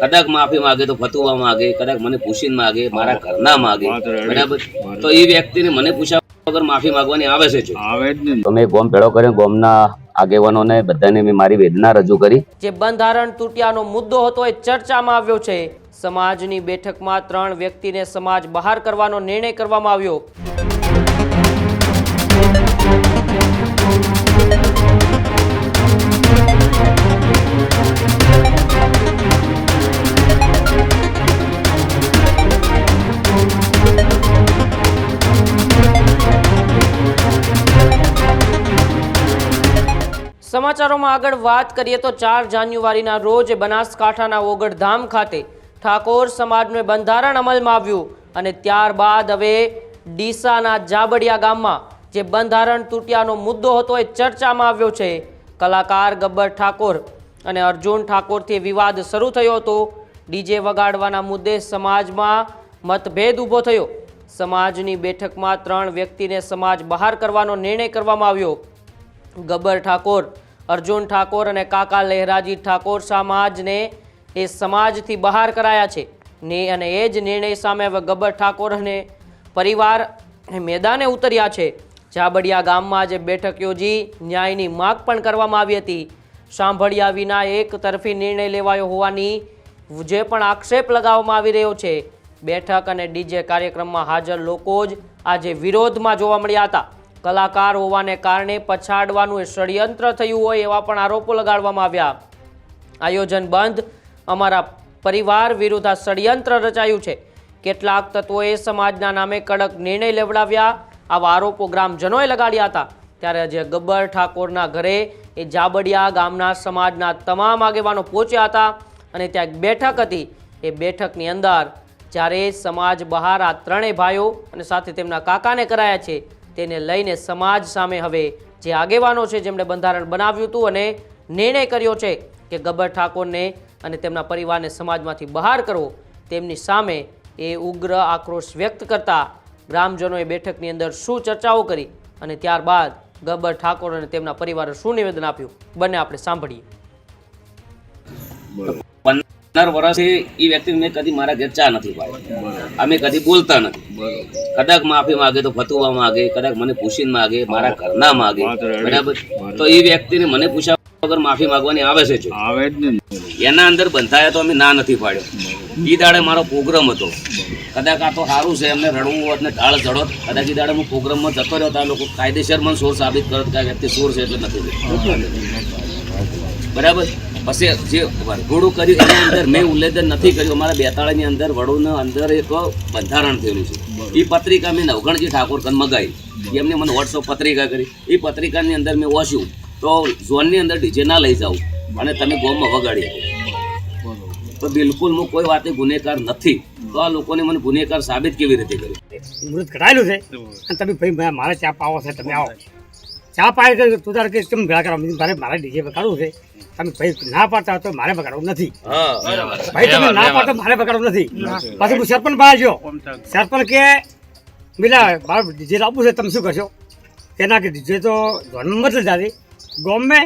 કદાચ માફી માગે તો ફતુવા માગે કદાચ મને પૂછીને માગે મારા ઘરના માગે. બરાબર? તો એ વ્યક્તિને મને પૂછ્યા વગર માફી માંગવાની આવે છે તમે ને ગોમ ભેળો કર્યો. ગોમના આગેવાનોને બધાને મેં મારી વેદના રજૂ કરી. જે બંધારણ તૂટ્યાનો મુદ્દો હતો એ ચર્ચામાં આવ્યો છે. સમાજની બેઠકમાં ત્રણ વ્યક્તિને સમાજ બહાર કરવાનો નિર્ણય કરવામાં આવ્યો. સમાચારોમાં આગળ વાત કરીએ તો ચાર જાન્યુઆરીના રોજ બનાસકાંઠાના ઓગળધામ ખાતે ઠાકોર સમાજનું બંધારણ અમલમાં આવ્યું અને ત્યારબાદ હવે ડીસાના જાબડિયા ગામમાં જે બંધારણ તૂટ્યાનો મુદ્દો હતો એ ચર્ચામાં આવ્યો છે. કલાકાર ગબ્બર ઠાકોર અને અર્જુન ઠાકોરથી વિવાદ શરૂ થયો હતો. ડીજે વગાડવાના મુદ્દે સમાજમાં મતભેદ ઊભો થયો. સમાજની બેઠકમાં ત્રણ વ્યક્તિને સમાજ બહાર કરવાનો નિર્ણય કરવામાં આવ્યો. ગબ્બર ઠાકોર અર્જુન ઠાકોર અને કાકા લહેરાજી ઠાકોર સમાજને એ સમાજથી બહાર કરાયા છે. ને અને એ જ નિર્ણય સામે હવે ગબ્બર ઠાકોર અને પરિવાર મેદાને ઉતર્યા છે. જાબડિયા ગામમાં આજે બેઠક યોજી ન્યાયની માગ પણ કરવામાં આવી હતી. સાંભળ્યા વિના એક તરફી નિર્ણય લેવાયો હોવાની જે પણ આક્ષેપ લગાવવામાં આવી રહ્યો છે. બેઠક અને ડીજે કાર્યક્રમમાં હાજર લોકો જ આજે વિરોધમાં જોવા મળ્યા હતા. કલાકાર હોવાને કારણે પછાડવાનું ષડયંત્ર થયું હોય એવા પણ આરોપો લગાડવામાં આવ્યા. આયોજન બંધ. અમારા પરિવાર વિરુદ્ધ આ ષડયંત્ર રચાયું છે. કેટલાક તત્વોએ સમાજના નામે કડક નિર્ણય લેવડાવ્યા. આવા આરોપો ગ્રામજનોએ લગાડ્યા હતા. ત્યારે આજે ગબ્બર ઠાકોરના ઘરે એ જાબડિયા ગામના સમાજના તમામ આગેવાનો પહોંચ્યા હતા અને ત્યાં એક બેઠક હતી. એ બેઠકની અંદર જ્યારે સમાજ બહાર આ ત્રણેય ભાઈઓ અને સાથે તેમના કાકાને કરાયા છે તેને લઈને સમાજ સામે હવે જે આગેવાનો છે જેમણે બંધારણ બનાવ્યું હતું અને નિર્ણય કર્યો છે કે ગબ્બર ઠાકોરને અને તેમના પરિવારને સમાજમાંથી બહાર કરવો તેમની સામે એ ઉગ્ર આક્રોશ વ્યક્ત કરતા ગ્રામજનોએ બેઠકની અંદર શું ચર્ચાઓ કરી અને ત્યારબાદ ગબ્બર ઠાકોર અને તેમના પરિવારે શું નિવેદન આપ્યું? બંને આપણે સાંભળીએ. પંદર વર્ષે એ વ્યક્તિ મેં કદી મારા ઘેર ચા નથી પાડી. અમે કદી બોલતા નથી. કદાચ માફી માગે તો ફતુવા માગે કદાચ મને પૂછીને માગે મારા ઘરના માગે. બરાબર? તો એ વ્યક્તિને મને પૂછ્યા વગર માફી માંગવાની આવે છે જો. એના અંદર બંધાયા તો અમે ના નથી પાડ્યો. એ દાડે મારો પ્રોગ્રામ હતો. કદાચ આ તો સારું છે એમને રડવું હોત ને ઢાળ ચડો કદાચ એ દાડે હું પ્રોગ્રામમાં જતો રહ્યો તો આ લોકો કાયદેસર મને સોર સાબિત કરો કે આ વ્યક્તિ સોર છે એટલે નથી બરાબર? પછી જે વરઘોડું કર્યું એની અંદર મેં ઉલ્લેખન નથી કર્યું. અમારા બેતાળાની અંદર વડોના અંદર એક બંધારણ થયેલું છે. એ પત્રિકા મેં નવગણજી ઠાકોર કન મગાવી એમને મને વોટ્સઅપ પત્રિકા કરી. એ પત્રિકાની અંદર મેં વાંચ્યું તો ઝોનની અંદર ડીજે ના લઈ જાઉં અને તમે ગોમમાં વગાડી તો બિલકુલ હું કોઈ વાતે ગુનેગાર નથી. તો આ લોકોને મને ગુનેગાર સાબિત કેવી રીતે કર્યું મૃત કરાયેલું છે? અને તમે ભાઈ મારે- ચા પાવો છે તમે આવો. ચા પાય તું તારે કે કેમ ભેળા કરવા? મારે મારે ડીજે વગાડવું છે. તમે ભાઈ ના પાડતા તો મારે બગાડવું નથી. ભાઈ તમે ના પાડતો મારે બગાડવું નથી. પછી હું સરપંચ બહાર ગયો. સરપંચ કે મિલા બાર ડીજે લાવવું છે તમે શું કરશો? તેના કે ડીજે તો ધોનમાં મત જાતી ગમે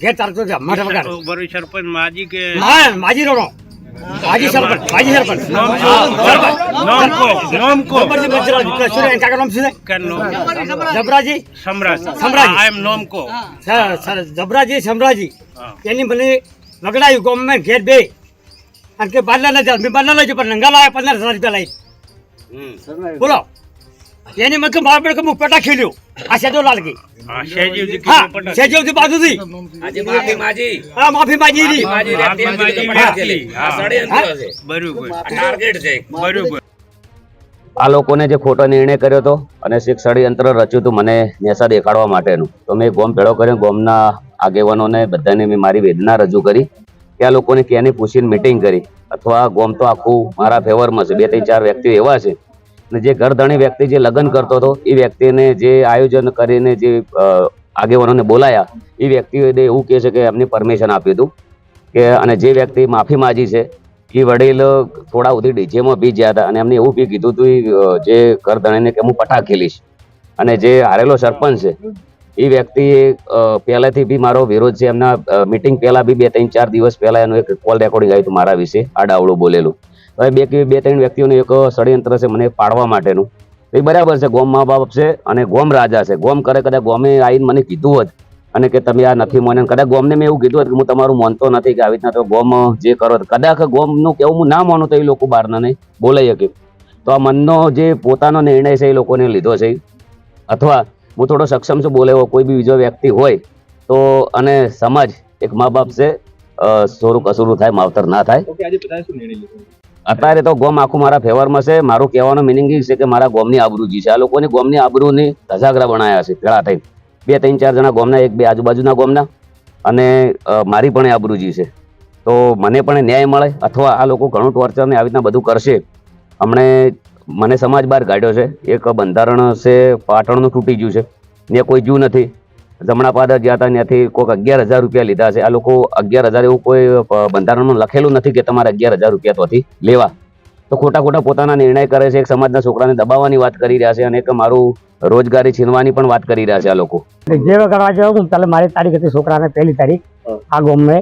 ઘેર ચાલતો છે અમારે બગાડ સરપંચ માજી કે હા માજી રોનો. એમ કાકા નામ શું છે કે નોમ જબરાજી? સમરાજી. એની મને વગડાયું ગોમમાં ઘેર બે અને કે બાદલા ના ચાલ મેં બાદલા લઈ પણ નંગા લાયા પંદર હજાર રૂપિયા લઈ બોલો. એની મતલબ મારા બેટા હું પેટા ખેલ્યો. આ સેજો લાલ ગઈ હા. સેજો હા બાજુ બાજુથી. આજે માફી માજી. હા માફી માજી વ્યક્તિ માફી માજી. પકડી ગયેલી. આ ષડયંત્ર છે બરોબર. ટાર્ગેટ છે. બરોબર. આ લોકોને જે ખોટો નિર્ણય કર્યો હતો અને શીખ ષડયંત્ર રચ્યું હતું મને નેસા દેખાડવા માટેનું. તો મેં ગોમ ભેળો કર્યો ગોમના આગેવાનોને બધાને મેં મારી વેદના રજૂ કરી કે આ લોકોને ક્યાંની પૂછીને મિટિંગ કરી. અથવા ગોમ તો આખું મારા ફેવરમાં છે. બે ત્રણ ચાર વ્યક્તિઓ એવા છે અને જે ઘરધણી વ્યક્તિ જે લગ્ન કરતો હતો, એ વ્યક્તિને જે આયોજન કરીને જે આગેવાનોને બોલાયા, એ વ્યક્તિએ એવું કહે છે કે એમને પરમિશન આપ્યું હતું કે, અને જે વ્યક્તિ માફી માગી છે, એ વડીલ થોડા સુધી ડીજેમાં બી ગયા હતા અને એમને એવું બી કીધું હતું જે ઘર ધણીને કે હું પટા ખેલીશ અને જે હારેલો સરપંચ છે, એ વ્યક્તિ પહેલેથી બી મારો વિરોધ છે, એમના મિટિંગ પહેલા બી બે, ત્રણ, ચાર દિવસ પહેલા એનું એક કોલ રેકોર્ડિંગ આવ્યું હતું મારા વિશે, આડાવડું બોલેલું. હવે બે કે બે, ત્રણ વ્યક્તિઓનું એક ષડયંત્ર છે મને પાડવા માટેનું. એ બરાબર છે, ગોમ મા બાપ છે અને ગોમ રાજા છે. ગોમ કરે કદાચ ગોમે આવીને મને કીધું હોત અને કે તમે આ નથી મોને કદાચ ગોમને મેં એવું કીધું હોત કે હું તમારું માનતો નથી કે આવી રીતના તો ગોમ જે કરો કદાચ ગોમનું કેવું હું ના માનું તો એ લોકો બહારના નહીં બોલાઈ શકે. તો આ મનનો જે પોતાનો નિર્ણય છે એ લોકોને લીધો છે. અથવા હું થોડો સક્ષમ છું બોલે એવો કોઈ બી બીજો વ્યક્તિ હોય તો અને સમાજ એક મા બાપ છે સોરું કસુરું થાય, માવતર ના થાય. અત્યારે તો ગોમ આખું મારા ફેવરમાં છે. મારું કહેવાનો મિનિંગ એ છે કે મારા ગોમની આબરૂજી છે. આ લોકોની ગોમની આબરૂની ધજાગરા બનાવ્યા છે, ભેળા થઈ બે, ત્રણ, ચાર જણા ગોમના, એક બે આજુબાજુના ગોમના. અને મારી પણ આબરૂજી છે. તો મને પણ ન્યાય મળે અથવા આ લોકો ઘણું ટોર્ચર ને આવી રીતના બધું કરશે. હમણે મને સમાજ બહાર કાઢ્યો છે. એક બંધારણ છે, પાટણનું તૂટી ગયું છે. ને કોઈ જ્યું નથી. જમણા પાદર ગયા હતા ત્યાંથી કોઈક અગિયાર હજાર રૂપિયા લીધા છે. આ લોકો અગિયાર હજાર એવું કોઈ બંધારણમાં લખેલું નથી કે તમારે અગિયાર હજાર રૂપિયા તોથી લેવા. તો ખોટા ખોટા પોતાના નિર્ણય કરે છે એક સમાજના છોકરાને દબાવવાની વાત કરી રહ્યા છે અને એક મારું રોજગારી છીનવાની પણ વાત કરી રહ્યા છે આ લોકો. જે વખત આજે હું તાલે મારી તારીખ હતી છોકરાને પહેલી તારીખ આ ગોમને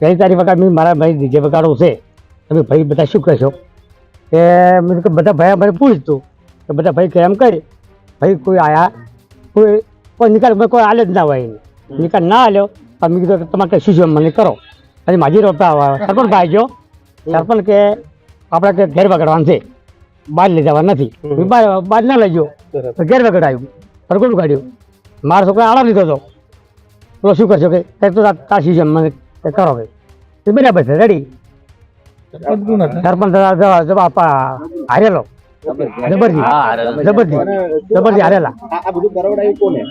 પહેલી તારીખ વખત મેં મારા ભાઈ જે વગાડો છે તમે ભાઈ બધા શું કહેશો? કે મેં બધા ભાઈ ભાઈ પૂછતું. કે બધા ભાઈ કે એમ કરી ભાઈ કોઈ આયા કોઈ કોઈ નિકાલ કોઈ આલે જ ના હોય. નિકાલ ના હાલ્યો તો મેં કીધું કે તમારે કંઈ શું મને કરો. પછી માજી રોપા સરપંચ ભાઈ ગયો સરપંચ કે આપણે કે ઘેર વગાડવાનું છે. બહાર લઈ જવા નથી. બહાર ના લઈ ગયો. ઘેર વગાડાયું. સરગોડું કાઢ્યું મારો છોકરો આળો લીધો હતો. પેલો શું કરશો કે? કંઈક તો તાર મને કરો ભાઈ બરાબર છે રેડી સરપંચ જવા- જવા હારેલો. જબરજી. જબરજી. જબરજી હારેલા.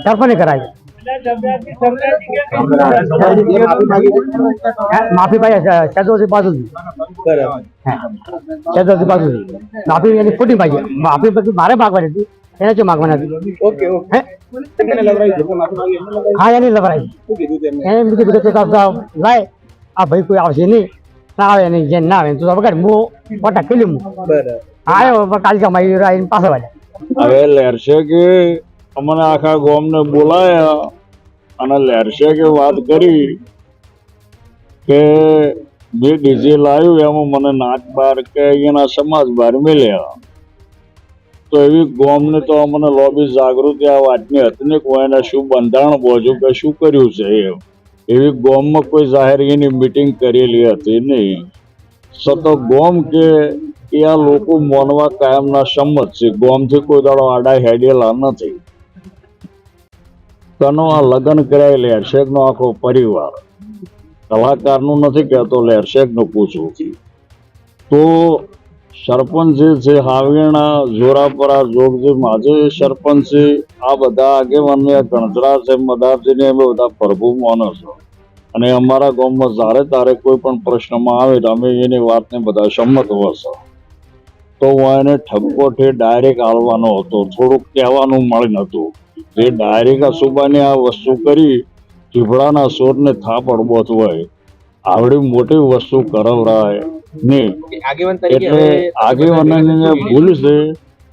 સરપંચે કરાયું માફી ભાઈ સદોથી બાજુથી. સદોથી બાજુથી. માફી એની ખોટી ભાઈ માફી પછી મારે માગવાની હતી એને શું માગવાના હતી હે? હા એની લવરાઈ એને બીજું બધું કે તું તાર લાય. આ ભાઈ કોઈ આવશે નહીં. ના આવે નહીં જેને ના આવે તું તો વગાડ. હું પોટા ખેલી હું આવ્યો કાલકા માં આવીને પાછો વાળ્યા હવે લેરશે કે અમને આખા ગામને બોલાયા અને લેરશે કે વાત કરી કે જે ડીજે લાવ્યું એમાં મને નાચ બાર કે અહીંયાના સમાજ બાર મળ્યા તો એવી ગોમને તો અમને લોબી જાગૃતિ આ વાતની હતી ને કોઈ એના શું બંધારણ બોજ્યું કે શું કર્યું છે એમ. એવી ગોમમાં કોઈ જાહેર એની મિટિંગ કરેલી હતી નહીં. સતો ગોમ કે એ આ લોકો માનવા કાયમના સંમત છે. ગોમથી કોઈ દાડો આડા હેડેલા નથી. તનો આ લગ્ન કરાય લેરશેક નો આખો પરિવાર. કલાકારનું નથી કહેતો લેરશેકનું પૂછવું તો સરપંચ છે હાવીણા, જોરાપરા જોગજી માજે સરપંચ છે, આ બધા આગેવાનને ગણતરા છે મદારજીને અમે બધા પ્રભુ માનો છો. અને અમારા ગામમાં જ્યારે તારે કોઈ પણ પ્રશ્નમાં આવે તો અમે એની વાતને બધા સંમત હોશો તો હું એને ઠપકોથી ડાયરેક્ટ આવવાનો હતો. થોડુંક કહેવાનું મળી નતું જે ડાયરેક્ટ આ સુબાને આ વસ્તુ કરી ચીભડાના સોરને થાપડ હોય. આવડી મોટી વસ્તુ કરવરાય. નહીં એટલે આગેવાનને ભૂલ છે.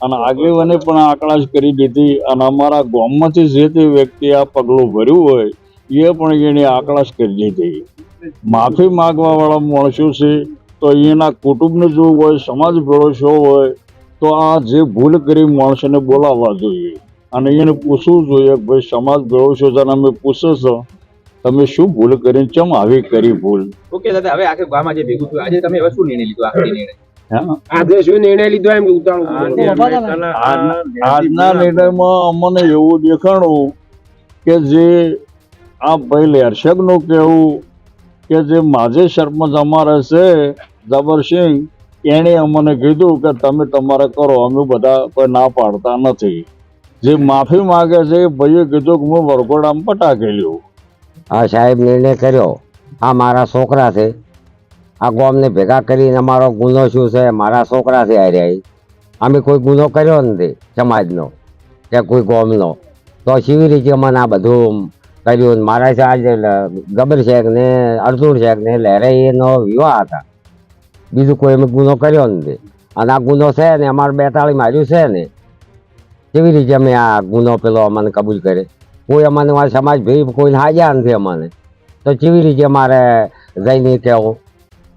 અને આગેવાને પણ આકડા જ કરી દીધી. અને અમારા ગામમાંથી જે તે વ્યક્તિ આ પગલું ભર્યું હોય એ પણ એની આકડા જ કરી દીધી. માફી માગવા વાળા માણસો છે. તો એના કુટુંબને જો હોય સમાજ ભેળો હોય તો આ જે ભૂલ કરી માણસને બોલાવવા જોઈએ. અને એને પૂછવું જોઈએ કે ભાઈ સમાજ ભેળો છો અમે પૂછો છો તમે શું ભૂલ કરીને ચમ આવી કરી ભૂલ? ઓકે દાદા હવે આખે ગામમાં જે ભેગું થયું આજે તમે હવે શું નિર્ણય લીધો? આખરી નિર્ણય. આજે શું નિર્ણય લીધો એમ આજના આજના નિર્ણયમાં અમને એવું દેખાણું કે જે આ ભાઈ લેરશકનું કહેવું કે જે માજે શર્મા અમારે છે જબરસિંહ એણે અમને કીધું કે તમે તમારે કરો, અમે બધા કોઈ ના પાડતા નથી. જે માફી માગે છે એ ભાઈએ કીધું કે હું વરઘોડામાં પટાકી લ્યું આ સાહેબ, નિર્ણય કર્યો. આ મારા છોકરા છે. આ ગોમને ભેગા કરીને અમારો ગુનો શું છે? મારા છોકરા છે હાર્યા અમે કોઈ ગુનો કર્યો નથી સમાજનો કે કોઈ ગોમનો. તો કેવી રીતે મને આ બધું કર્યું? મારા છે આજે ગબર શેખ ને અર્જુન શેખ ને લહેરાઈનો વિવાહ હતા. બીજું કોઈ અમે ગુનો કર્યો નથી અને આ ગુનો છે ને અમારે બેતાળી માર્યું છે ને કેવી રીતે અમે આ ગુનો પેલો અમને કબૂલ કરે? કોઈ અમારે મારા સમાજ ભાઈ કોઈને હાજ્યા નથી અમને. તો કેવી રીતે મારે જઈને કહેવું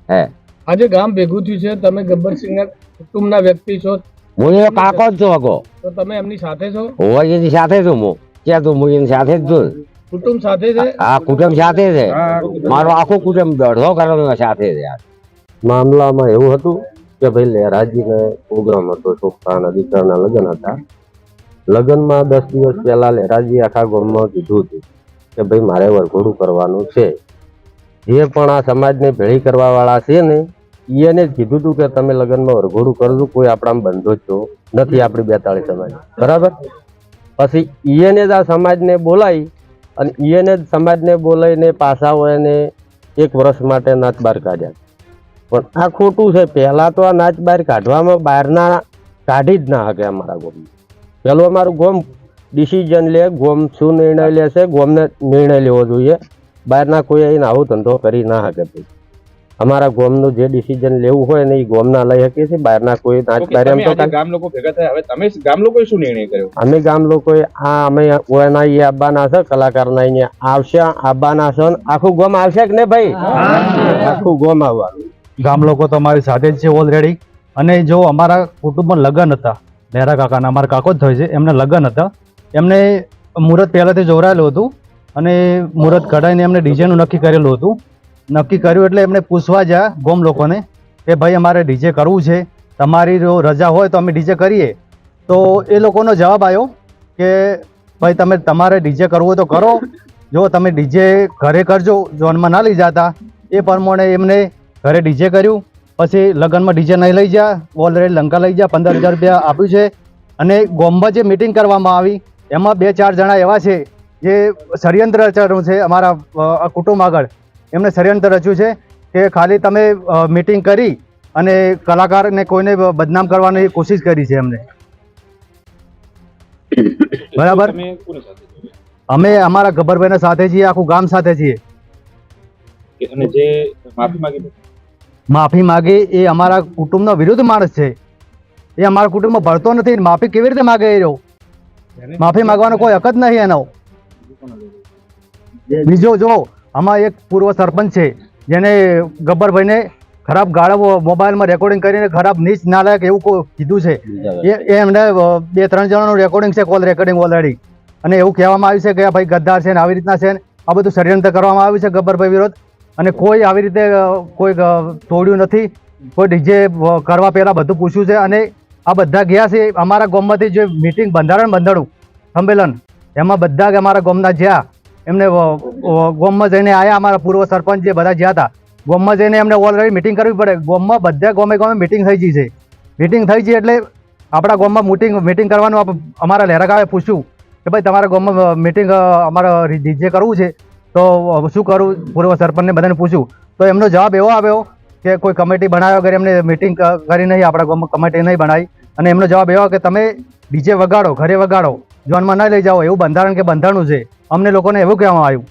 હે? આજે ગામ ભેગું થયું છે તમે ગબ્બરસિંહના કુટુંબના વ્યક્તિ છો. હું એ કાકો જ છું અગો. તો તમે એમની સાથે છો? હોય એની સાથે છું હું. ક્યાં તું હું એની સાથે જ છું કુટુંબ સાથે છે? આ કુટુંબ સાથે છે. મારું આખું કુટુંબ દોઢસો કરોડ સાથે છે યાર. મામલામાં એવું હતું કે ભાઈ લહેરાજીને પ્રોગ્રામ હતો છોકરાના દીકરાના લગ્ન હતા. લગ્નમાં દસ દિવસ પહેલા લહેરાજી આખા ગામમાં કીધું હતું કે ભાઈ મારે વરઘોડું કરવાનું છે. જે પણ આ સમાજને ભેળી કરવા વાળા છે ને એને જ કીધું હતું કે તમે લગ્નમાં વરઘોડું કરજો, કોઈ આપણા બંધો છો. નથી આપણી બેતાળી સમાજ બરાબર? પછી એને જ આ સમાજને બોલાવી અને એને જ સમાજને બોલાવીને પાછા એને એક વર્ષ માટે નાચ બહાર કાઢ્યા. પણ આ ખોટું છે. પહેલા તો આ નાચ બહાર કાઢવામાં બહારના કાઢી જ ના શકે અમારા ગોમ. પહેલું અમારું ગોમ ડિસિઝન લે ગોમ શું નિર્ણય લેશે ગોમને નિર્ણય લેવો જોઈએ. બહારના કોઈ આવીને આવો ધંધો કરી ના શકે પછી અમારા ગોમનું જે ડિસિઝન લેવું હોય ને એ ગોમના લઈ શકીએ છીએ. બહારના કોઈ નાચ બહાર એમ તો ગામ લોકો ભેગા થયા. હવે તમે ગામ લોકોએ શું નિર્ણય કર્યો? અમે ગામ લોકોએ આ અમે ઓના એ આવવાના છે કલાકારના અહીંયા આવશે આવવાના છે આખું ગોમ આવશે કે નહીં ભાઈ? આખું ગોમ આવવાનું. ગામ લોકો તો અમારી સાથે જ છે ઓલરેડી અને જો અમારા કુટુંબમાં લગ્ન હતા, નહેરા કાકાના, અમારા કાકો જ થાય છે, એમને લગ્ન હતા. એમને મુહૂર્ત પહેલાંથી જોડાયેલું હતું અને મુહૂર્ત કઢાઈને એમને ડીજેનું નક્કી કરેલું હતું. નક્કી કર્યું એટલે એમને પૂછવા જ્યાં ગોમ લોકોને કે ભાઈ, અમારે ડીજે કરવું છે, તમારી જો રજા હોય તો અમે ડીજે કરીએ. તો એ લોકોનો જવાબ આવ્યો કે, ભાઈ, તમે તમારે ડીજે કરવું હોય તો કરો. જો તમે ડીજે ઘરે કરજો જોનમાં ના લઈ જતા. એ પ્રમાણે એમને ઘરે ડીજે કર્યું પછી લગ્નમાં ડીજે નહીં લઈ જા ઓલરેડી લંકા લઈ જા પંદર હજાર રૂપિયા આપ્યું છે. અને ગોમમાં જે મિટિંગ કરવામાં આવી એમાં બે ચાર જણા એવા છે જે ષડયંત્ર રચવાનું છે અમારા કુટુંબ આગળ. એમને ષડયંત્ર રચ્યું છે કે ખાલી તમે મિટિંગ કરી અને કલાકારને કોઈને બદનામ કરવાની કોશિશ કરી છે એમને. બરાબર? અમે અમારા ગબ્બરભાઈના સાથે છીએ આખું ગામ સાથે છીએ. અને જે માફી માંગી માફી માગે એ અમારા કુટુંબનો વિરુદ્ધ માણસ છે. એ અમારા કુટુંબમાં ભરતો નથી માફી કેવી રીતે માગે એ રહ્યો? માફી માગવાનો કોઈ હક જ નહીં એનો. બીજો જો આમાં એક પૂર્વ સરપંચ છે જેને ગબ્બરભાઈને ખરાબ ગાળો મોબાઈલમાં રેકોર્ડિંગ કરીને ખરાબ નીચ નાલાયક એવું કીધું છે. એ એ એમને બે ત્રણ જણાનું રેકોર્ડિંગ છે કોલ રેકોર્ડિંગ ઓલરેડી અને એવું કહેવામાં આવ્યું છે કે ભાઈ ગદ્દાર છે ને આવી રીતના છે ને આ બધું ષડયંત્ર કરવામાં આવ્યું છે ગબ્બરભાઈ વિરોધ. અને કોઈ આવી રીતે કોઈ તોડ્યું નથી. કોઈ ડીજે કરવા પહેલાં બધું પૂછ્યું છે અને આ બધા ગયા છે. અમારા ગામમાંથી જે મિટિંગ બંધારણ બંધાણું સંમેલન, એમાં બધા જ અમારા ગામના જ્યાં એમને ગામમાં જઈને આવ્યા અમારા પૂર્વ સરપંચ જે બધા જ્યાં હતા. ગામમાં જઈને એમને ઓલરેડી મિટિંગ કરવી પડે. ગામમાં બધા ગામે ગામે મિટિંગ થઈ ગઈ છે. મિટિંગ થઈ ગઈ એટલે આપણા ગામમાં મિટિંગ મિટિંગ કરવાનું અમારા લહેરાગાવે પૂછ્યું કે ભાઈ તમારા ગામમાં મિટિંગ અમારે ડીજે કરવું છે. તો શું કરું? પૂર્વ સરપંચને બધાને પૂછ્યું તો એમનો જવાબ એવો આવ્યો કે કોઈ કમિટી બનાવ્યા વગર એમને મિટિંગ કરી નહીં, આપણા કમિટી નહીં બનાવી. અને એમનો જવાબ એવો કે તમે ડીજે વગાડો, ઘરે વગાડો જોનમાં ના લઈ જાઓ, એવું બંધારણ કે બંધારણું છે. અમને લોકોને એવું કહેવામાં આવ્યું.